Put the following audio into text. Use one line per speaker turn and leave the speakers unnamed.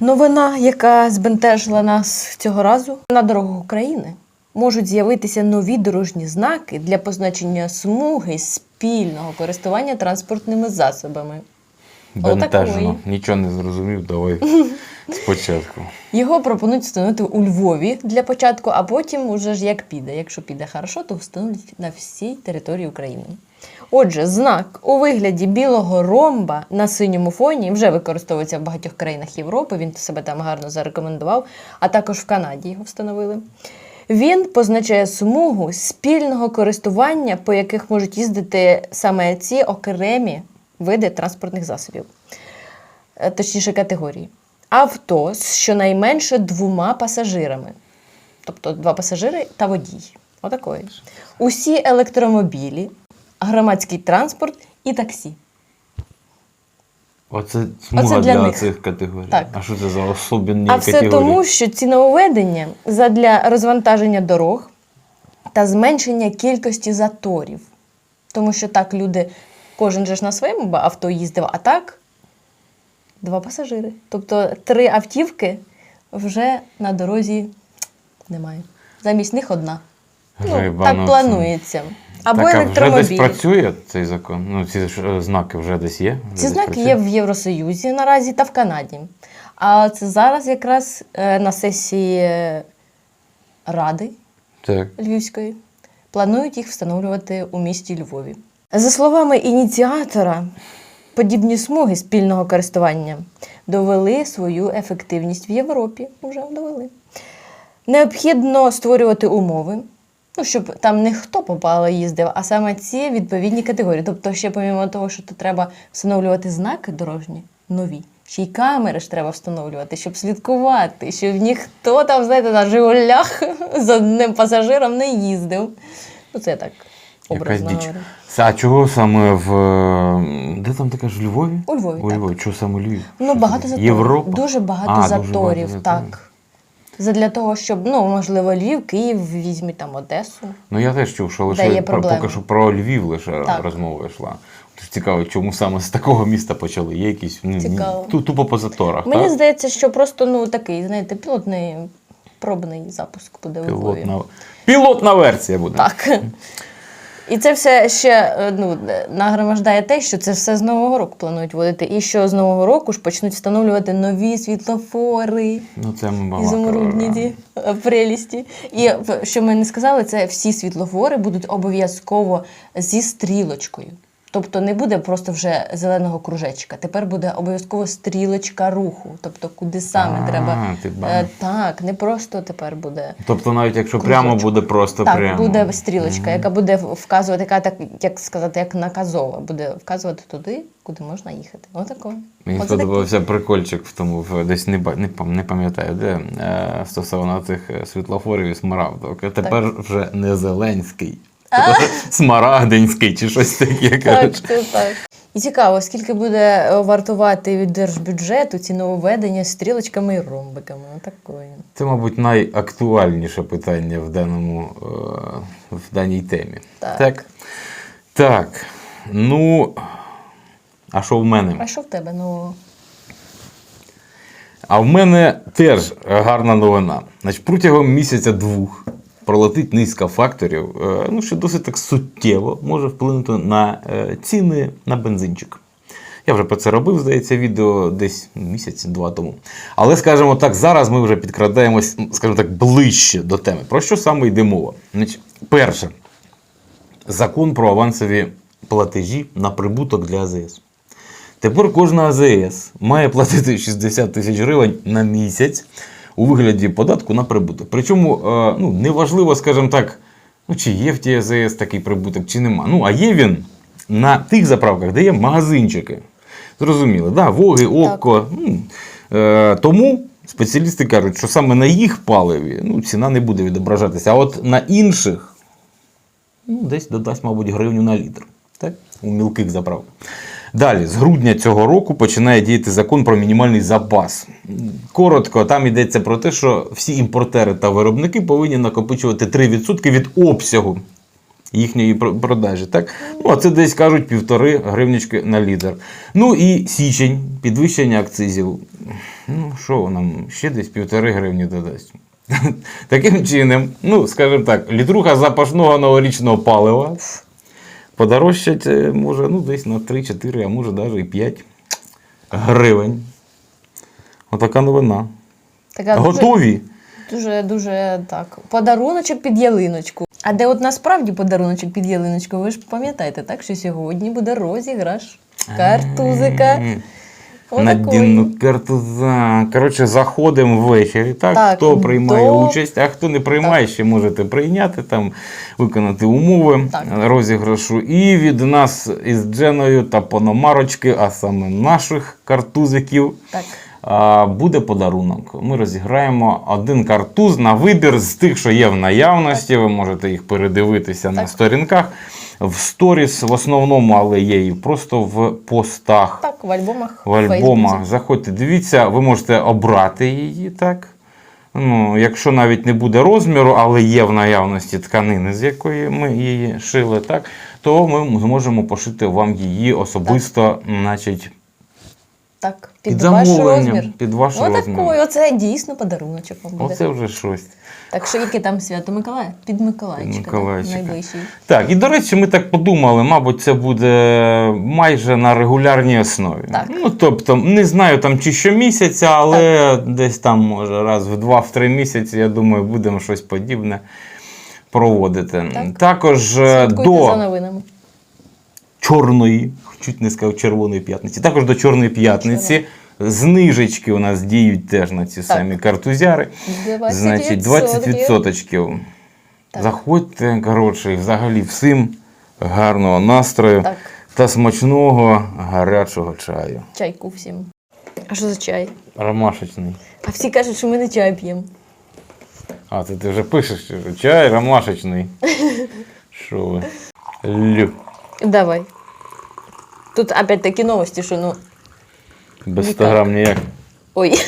Новина, яка збентежила нас цього разу, на дорогах України можуть з'явитися нові дорожні знаки для позначення смуги спільного користування транспортними засобами.
Бентежно. Нічого не зрозумів, давай спочатку.
Його пропонують встановити у Львові для початку, а потім уже ж як піде. Якщо піде хорошо, то встановлять на всій території України. Отже, знак у вигляді білого ромба на синьому фоні вже використовується в багатьох країнах Європи. Він себе там гарно зарекомендував, а також в Канаді його встановили. Він позначає смугу спільного користування, по яких можуть їздити саме ці окремі види транспортних засобів, Е, точніше категорії. Авто з щонайменше двома пасажирами, тобто два пасажири та водій. Отакої. Усі електромобілі, громадський транспорт і таксі.
Оце смуга
Оце для
для,
них.
цих категорій.
Так.
А що це за особенні
А все
категорії?
тому, що ці нововведення задля розвантаження дорог та зменшення кількості заторів. Тому що так люди, кожен же ж на своєму авто їздив, а так два пасажири. Тобто три автівки вже на дорозі немає. Замість них одна. Ну, так
ну,
планується. Або
так, а вже десь працює цей закон? Ну, ці ж, е, знаки вже десь є? Вже
Ці
десь
знаки
працює?
є в Євросоюзі наразі та в Канаді. А це зараз якраз е, на сесії е, Ради
Так.
Львівської планують їх встановлювати у місті Львові. За словами ініціатора, подібні смуги спільного користування довели свою ефективність в Європі. Вже довели. Необхідно створювати умови, ну, щоб там не хто попало їздив, а саме ці відповідні категорії. Тобто, ще помімо того, що тут треба встановлювати знаки дорожні нові. Ще й камери ж треба встановлювати, щоб слідкувати, щоб ніхто там, знаєте, на Жигулях з одним пасажиром не їздив. Ну, це я так
Якась
образно
діч.
говорю.
А чого саме в. е, Де там ти кажеш, у Львові?
У Львові,
У
так.
Львові. Чого саме Львів?
Ну,
Що
багато
це?
заторів.
Європа?
Дуже багато
А, дуже
заторів,
багато
так. Задля того, щоб, ну, можливо, Львів, Київ, візьміть там Одесу.
Ну я теж чув, що лише
є
про, поки що про Львів лише
Так.
розмова йшла. Тож цікаво, чому саме з такого міста почали? Є якісь ну,
Цікаво.
ту- тупо по заторах.
Мені
так?
здається, що просто ну такий, знаєте, пілотний пробний запуск буде у Львові.
Пілотна... Пілотна версія буде.
Так. І це все ще е, ну, нагромаждає те, що це все з Нового року планують вводити. І що з Нового року ж почнуть встановлювати нові світлофори.
Ну це ми
ті е, прелісті. І що ми не сказали, це всі світлофори будуть обов'язково зі стрілочкою. Тобто не буде просто вже зеленого кружечка. Тепер буде обов'язково стрілочка руху. Тобто, куди саме
А,
треба.
ти
Е, так, не просто тепер буде.
Тобто навіть якщо прямо
Кружочок.
буде просто
Так,
прямо.
буде стрілочка, яка буде вказувати, яка так, як сказати, як наказова, буде вказувати туди, куди можна їхати. Отако.
Мені
Оце таке.
сподобався прикольчик в тому, в, десь не, ба- не, пам- не пам'ятаю, де е, стосовно цих е, світлофорів і смарагдок. Тепер вже не Зеленський. Смарагдинський чи щось таке.
Так, це так. І цікаво, скільки буде е, вартувати від держбюджету ці нововведення з стрілочками і ромбиками. Отакої.
Це, мабуть, найактуальніше питання в, даному, е, в даній темі.
Так.
так. Так. Ну. А що в мене?
А що в тебе? Ну,
А в мене теж гарна новина. Значить, протягом місяця-двох пролетить низка факторів, е, ну, що досить так суттєво може вплинути на е, ціни на бензинчик. Я вже про це робив, здається, відео десь місяць-два тому. Але, скажімо так, зараз ми вже підкрадаємось, скажімо так, ближче до теми. Про що саме йде мова? Значить, перше, закон про авансові платежі на прибуток для АЗС. Тепер кожна АЗС має платити 60 тисяч гривень на місяць у вигляді податку на прибуток. Причому е, ну, неважливо, скажімо так, ну, чи є в тій АЗС такий прибуток, чи нема. Ну, а є він на тих заправках, де є магазинчики. Зрозуміло, да, Воги, Окко. Ну, е, тому спеціалісти кажуть, що саме на їх паливі ну, ціна не буде відображатися. А от на інших ну, десь додасть, мабуть, гривню на літр. Так? У мілких заправках. Далі, з грудня цього року починає діяти закон про мінімальний запас. Коротко, там йдеться про те, що всі імпортери та виробники повинні накопичувати 3% від обсягу їхньої продажі. Так? Ну, а це десь кажуть півтори гривнячки на літр. Ну і січень, підвищення акцизів. Ну, що нам ще десь півтори гривні додасть. Таким чином, ну, скажімо так, літруха запашного новорічного палива подорожчать е, може ну, десь на 3-4, а може навіть і 5 гривень. Отака новина.
Така
Готові?
дуже, дуже так. Подаруночок під ялиночку. А де от насправді подаруночок під ялиночку, ви ж пам'ятаєте, так, що сьогодні буде розіграш картузика.
М,
Отакої.
Надійну картуза. Коротше, заходимо ввечері. Так,
Так,
хто приймає
до-
участь, а хто не приймає, ще можете прийняти, там, виконати умови
Так.
розіграшу. І від нас із Дженою та Пономарочки, а саме наших картузиків.
Так.
Буде подарунок. Ми розіграємо один картуз на вибір з тих, що є в наявності. Ви можете їх передивитися на сторінках. В сторіс в основному, але є і просто в постах.
Так, в альбомах.
В альбомах. Заходьте, дивіться, ви можете обрати її, так? Ну, якщо навіть не буде розміру, але є в наявності тканини, з якої ми її шили, так, то ми зможемо пошити вам її особисто, значить,
Так,
під,
під, ваш розмір.
Під ваш розмір.
Отакий, оце дійсно подаруночок вам буде.
Оце вже щось.
Так що яке там свято Миколая? Під Миколайчика.
Під
так, Найближчий.
Так, і до речі, ми так подумали, мабуть, це буде майже на регулярній основі.
Так.
Ну, тобто, не знаю там чи щомісяця, але десь там, може, раз в два-три місяці, я думаю, будемо щось подібне проводити.
Так.
Також е,
Слідкуйте
до
за новинами.
Чорної, чуть не сказав червоної п'ятниці, також до чорної п'ятниці. Знижечки у нас діють теж на ці самі картузяри.
20%.
Значить, 20%.
Так.
Заходьте, коротше, взагалі всім гарного настрою
Так.
та смачного гарячого чаю.
Чайку всім. А що за чай?
Ромашечний.
А всі кажуть, що ми не чай п'ємо.
А, це ти вже пишеш, що чай ромашечний. Що ви? Лю.
Давай. Тут опять такі новості, що ну.
Без
Ніяк.
100 грам ніяк.
Ой.